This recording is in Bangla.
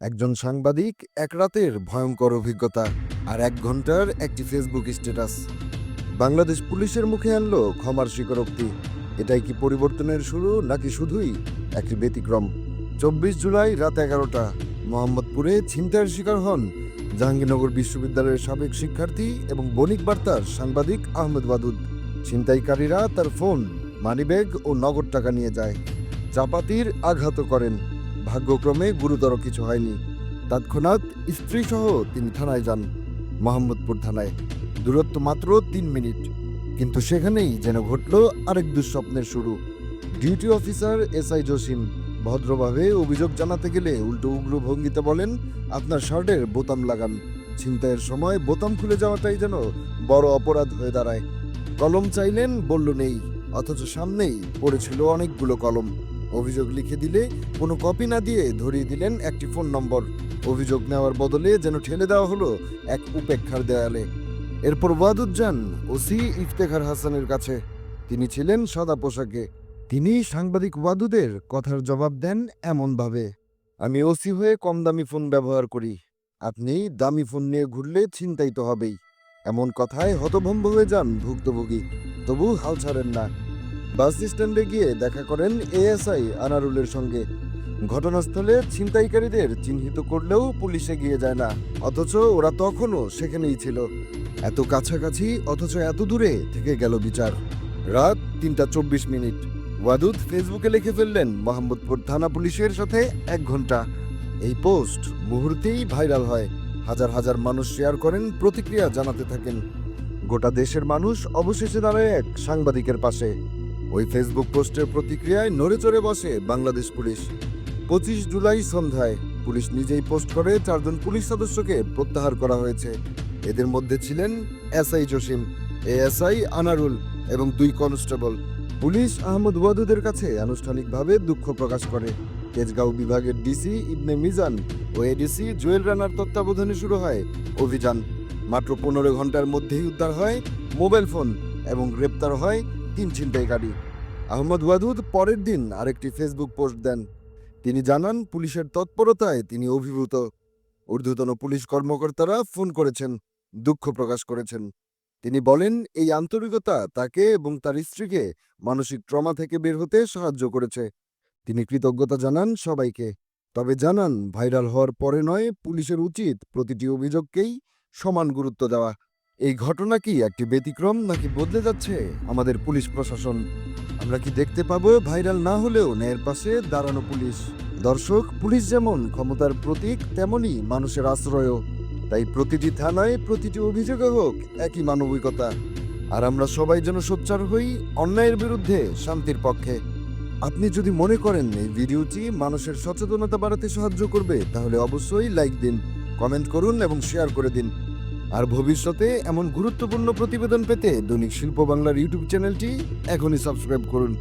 একজন সাংবাদিক এক রাতের ভয়ঙ্কর অভিজ্ঞতা আর এক ঘণ্টার একটি ফেসবুক স্ট্যাটাস বাংলাদেশ পুলিশের মুখে আনলো ক্ষমার স্বীকারোক্তি। এটাই কি পরিবর্তনের শুরু নাকি শুধুই একটি ব্যতিক্রম? চব্বিশ জুলাই রাত এগারোটা, মোহাম্মদপুরে ছিনতাইয়ের শিকার হন জাহাঙ্গীরনগর বিশ্ববিদ্যালয়ের সাবেক শিক্ষার্থী এবং বণিক বার্তার সাংবাদিক আহমেদ ওয়াদুদ ছিনতাইকারীরা তার ফোন, মানিব্যাগ ও নগদ টাকা নিয়ে যায়। চাপাতির আঘাত করেন। ভাগ্যক্রমে গুরুতর কিছু হয়নি। তৎক্ষণাৎ স্ত্রীসহ তিনি থানায় যান, মোহাম্মদপুর থানায়। দূরত্ব মাত্র তিন মিনিট। কিন্তু সেখানেই যেন ঘটল আরেক দুঃস্বপ্নের শুরু। ডিউটি অফিসার এসআই জসিম ভদ্রভাবে অভিযোগ জানাতে গেলে উল্টো উগ্র ভঙ্গিতে বলেন, আপনার শার্টের বোতাম লাগান। ছিনতাইয়ের সময় বোতাম খুলে যাওয়াটাই যেন বড় অপরাধ হয়ে দাঁড়ায়। কলম চাইলেন, বলল নেই, অথচ সামনেই পড়েছিল অনেকগুলো কলম। অভিযোগ লিখে দিলে কোনো কপি না দিয়ে ধরিয়ে দিলেন একটি ফোন নম্বর। অভিযোগ নেওয়ার বদলে যেন ঠেলে দেওয়া হলো এক উপেক্ষার দেয়ালে। এরপর ওয়াদুজ্জান ওসি ইফতেখার হাসানের কাছে। তিনি ছিলেন সাদা পোশাকে। তিনি সাংবাদিক ওয়াদুদের কথার জবাব দেন এমনভাবে, আমি ওসি হয়ে কম দামি ফোন ব্যবহার করি। আপনি দামি ফোন নিয়ে ঘুরলে ছিনতাই তো হবেই। এমন কথায় হতভম্ব হয়ে যান ভুক্তভোগী। তবু হাল ছাড়েন না। বাস স্ট্যান্ডে গিয়ে দেখা করেন এএসআই আনারুলের সঙ্গে। ঘটনাস্থলে ছিনতাইকারীদের চিহ্নিত করলেও পুলিশ এগিয়ে যায় না, অথচ ওরা তখনও সেখানেই ছিল। এত কাছাকাছি, অথচ এত দূরে থেকে গেল বিচার। রাত তিনটা চব্বিশ মিনিট। ওয়াদুদ ফেসবুকে লিখে ফেললেন, মোহাম্মদপুর থানা পুলিশের সাথে এক ঘণ্টা। এই পোস্ট মুহূর্তেই ভাইরাল হয়। হাজার হাজার মানুষ শেয়ার করেন, প্রতিক্রিয়া জানাতে থাকেন। গোটা দেশের মানুষ অবশেষে দাঁড়ায় এক সাংবাদিকের পাশে। ওই ফেসবুক পোস্টের প্রতিক্রিয়ায় নড়ে চড়ে বসে বাংলাদেশ পুলিশ। পঁচিশ জুলাই সন্ধ্যায় পুলিশ নিজেই পোস্ট করে চারজন পুলিশ সদস্যকে প্রত্যাহার করা হয়েছে। এদের মধ্যে ছিলেন এসআই জসিম এএসআই আনারুল এবং দুই কনস্টেবল। পুলিশ আহমদ ওয়াদুদের কাছে আনুষ্ঠানিকভাবে দুঃখ প্রকাশ করে। তেজগাঁও বিভাগের ডিসি ইবনে মিজান ও এডিসি জুয়েল রানার তত্ত্বাবধানে শুরু হয় অভিযান। মাত্র পনেরো ঘণ্টার মধ্যেই উদ্ধার হয় মোবাইল ফোন এবং গ্রেপ্তার হয় তিন ছিনতাইকারী আহমদ ওয়াদুদ পরের দিন আরেকটি ফেসবুক পোস্ট দেন। তিনি জানান, পুলিশের তৎপরতায় তিনি অভিভূত। ঊর্ধ্বতন পুলিশ কর্মকর্তারা ফোন করেছেন, দুঃখ প্রকাশ করেছেন। তিনি বলেন, এই আন্তরিকতা তাকে এবং তার স্ত্রীকে মানসিক ট্রমা থেকে বের হতে সাহায্য করেছে। তিনি কৃতজ্ঞতা জানান সবাইকে। তবে জানান, ভাইরাল হওয়ার পরে নয়, পুলিশের উচিত প্রতিটি অভিযোগকেই সমান গুরুত্ব দেওয়া। এই ঘটনা কি একটি ব্যতিক্রম নাকি বদলে যাচ্ছে? আমাদের পুলিশ প্রশাসন, আমরা কি দেখতে পাবো ভাইরাল না হলেও ন্যায়ের পাশে দাঁড়ানো পুলিশ? দর্শক, পুলিশ যেমন ক্ষমতার প্রতীক, তেমনি মানুষের আশ্রয়ও। তাই প্রতিটি থানায় প্রতিটি অভিযোগে হোক, একই মানবিকতা। আর আমরা সবাই যেন সোচ্চার হই অন্যায়ের বিরুদ্ধে শান্তির পক্ষে। আপনি যদি মনে করেন এই ভিডিওটি মানুষের সচেতনতা বাড়াতে সাহায্য করবে, তাহলে অবশ্যই লাইক দিন, কমেন্ট করুন এবং শেয়ার করে দিন। আর ভবিষ্যতে এমন গুরুত্বপূর্ণ প্রতিবেদন পেতে দৈনিক শিল্প বাংলার ইউটিউব চ্যানেলটি এখনই সাবস্ক্রাইব করুন।